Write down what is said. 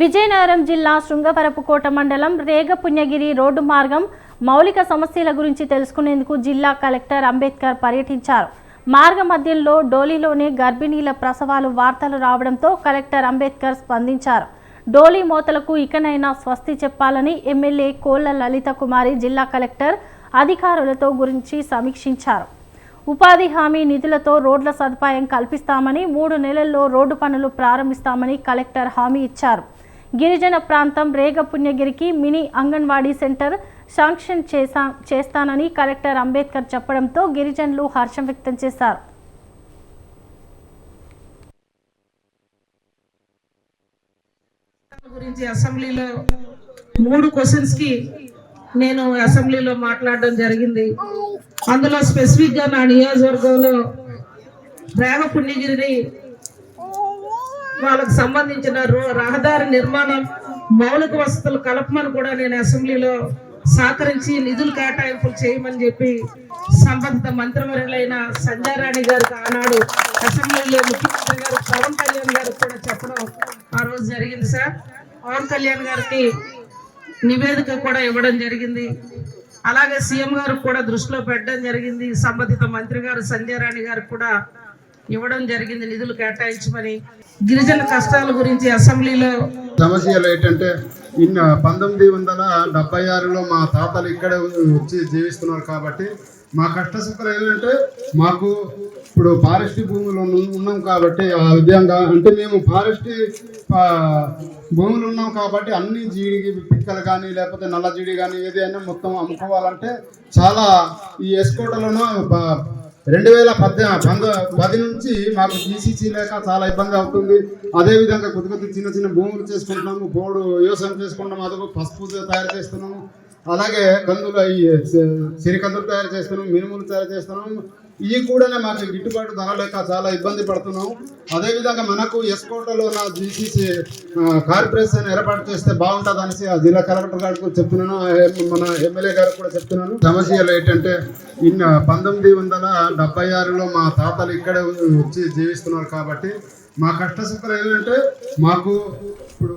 విజయనగరం జిల్లా శృంగవరపుకోట మండలం రేగపుణ్యగిరి రోడ్డు మార్గం మౌలిక సమస్యల గురించి తెలుసుకునేందుకు జిల్లా కలెక్టర్ అంబేద్కర్ పర్యటించారు. మార్గ మధ్యంలో డోలీలోనే గర్భిణీల ప్రసవాలు వార్తలు రావడంతో కలెక్టర్ అంబేద్కర్ స్పందించారు. డోలీ మోతలకు ఇకనైనా స్వస్తి చెప్పాలని ఎమ్మెల్యే కోళ్ళ లలిత కుమారి జిల్లా కలెక్టర్ అధికారులతో గురించి సమీక్షించారు. ఉపాధి హామీ నిధులతో రోడ్ల సదుపాయం కల్పిస్తామని మూడు నెలల్లో రోడ్డు పనులు ప్రారంభిస్తామని కలెక్టర్ హామీ ఇచ్చారు. గిరిజన ప్రాంతం రేగపుణ్యగిరికి మినీ అంగన్వాడీ సెంటర్ శాంక్షన్ చేసా చేస్తానని కలెక్టర్ అంబేద్కర్ చెప్పడంతో గిరిజనులు హర్షం వ్యక్తం చేశారు. గురించి అసెంబ్లీలో మూడు క్వశ్చన్స్కి నేను అసెంబ్లీలో మాట్లాడడం జరిగింది. అందులో స్పెసిఫిక్గా నా నియోజకవర్గంలో రేవ పుణ్యగిరిని వాళ్ళకు సంబంధించిన రో- రహదారి నిర్మాణం మౌలిక వసతులు కలపమని కూడా నేను అసెంబ్లీలో సహకరించి నిధులు కేటాయింపులు చేయమని చెప్పి సంబంధిత మంత్రివర్యులైన సంజయ్ రాణి గారికి ఆనాడు అసెంబ్లీలో ముఖ్యమంత్రి గారు పవన్ కళ్యాణ్ గారికి కూడా చెప్పడం ఆ రోజు జరిగింది సార్. పవన్ కళ్యాణ్ గారికి నివేదిక కూడా ఇవ్వడం జరిగింది. అలాగే సీఎం గారు కూడా దృష్టిలో పెట్టడం జరిగింది. సంబంధిత మంత్రి గారు సంజయ్ రాణి గారికి కూడా ఇవ్వడం జరిగింది నిధులు కేటాయించమని. గిరిజన కష్టాల గురించి అసెంబ్లీలో సమస్యలు ఏంటంటే ఇన్న పంతొమ్మిది వందల డెబ్బై ఆరులో మా తాతలు ఇక్కడే వచ్చి జీవిస్తున్నారు కాబట్టి మా కష్ట సుఖాలు ఏంటంటే మాకు ఇప్పుడు ఫారెస్ట్ భూములు ఉన్నాం కాబట్టి ఆ విధంగా అంటే మేము ఫారెస్ట్ భూములు ఉన్నాం కాబట్టి అన్ని జీడి పిక్కలు కానీ లేకపోతే నల్ల జీడి కానీ ఏదైనా మొత్తం అమ్ముకోవాలంటే చాలా ఈ ఎస్కోటలను రెండు వేల పద్దెనిమిది పంద పది నుంచి మాకు బీసీసీ లేక చాలా ఇబ్బంది అవుతుంది అదేవిధంగా కొద్ది కొద్ది చిన్న చిన్న భూములు చేసుకుంటున్నాము బోర్డు వ్యవసాయం చేసుకుంటున్నాము అదొక పసుపు తయారు చేస్తున్నాము. అలాగే కందులు అవి సిరికందులు తయారు చేస్తున్నాము మినుములు తయారు చేస్తున్నాము. ఇవి కూడానే మాకు గిట్టుబాటు ధర లేక చాలా ఇబ్బంది పడుతున్నాం. అదేవిధంగా మనకు ఎస్కోటలో నా జీసీసీ కార్పొరేషన్ ఏర్పాటు చేస్తే బాగుంటుంది అనేసి ఆ జిల్లా కలెక్టర్ గారికి చెప్తున్నాను మన ఎమ్మెల్యే గారికి కూడా చెప్తున్నాను. సమస్యలు ఏంటంటే ఇన్న పంతొమ్మిది వందల డెబ్బై ఆరులో మా తాతలు ఇక్కడే వచ్చి జీవిస్తున్నారు కాబట్టి మా కష్టసుఖాలు ఏంటంటే మాకు ఇప్పుడు